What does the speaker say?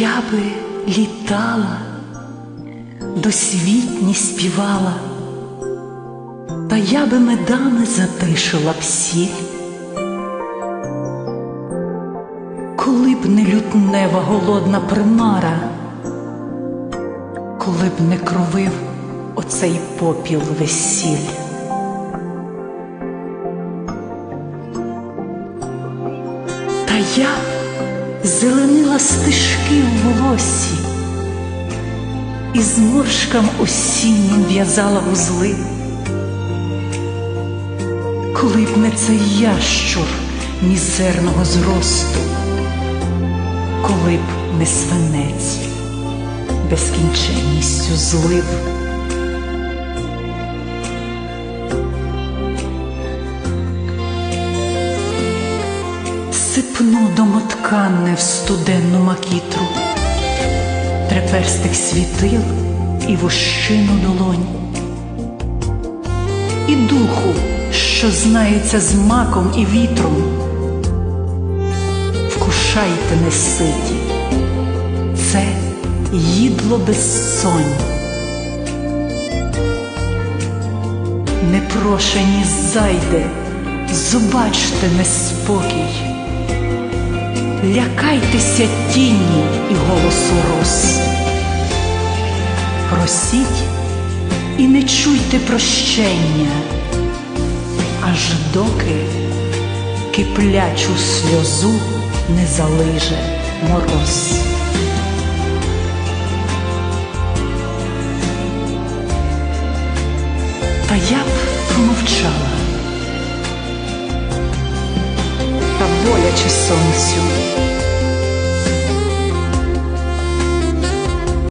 я би літала, досвітні співала, та я би медами затишила сіль. Коли б не лютнева голодна примара, коли б не кровив оцей попіл весіль. Та я зеленила стежки в волосі і зморшкам осіннім в'язала вузли. Коли б не цей ящур мізерного зросту, коли б не свинець безкінченністю злив. Сипну домотканне в студенну макітру, треперстих світил і вощину долонь, і духу, що знається з маком і вітром. Вкушайте неситі, це їдло безсонь. Непрошені зайде, зубачте неспокій. Лякайтеся тіні і голосу роз. Просіть і не чуйте прощення, аж доки киплячу сльозу не залиже мороз. Та я б промовчала, repetições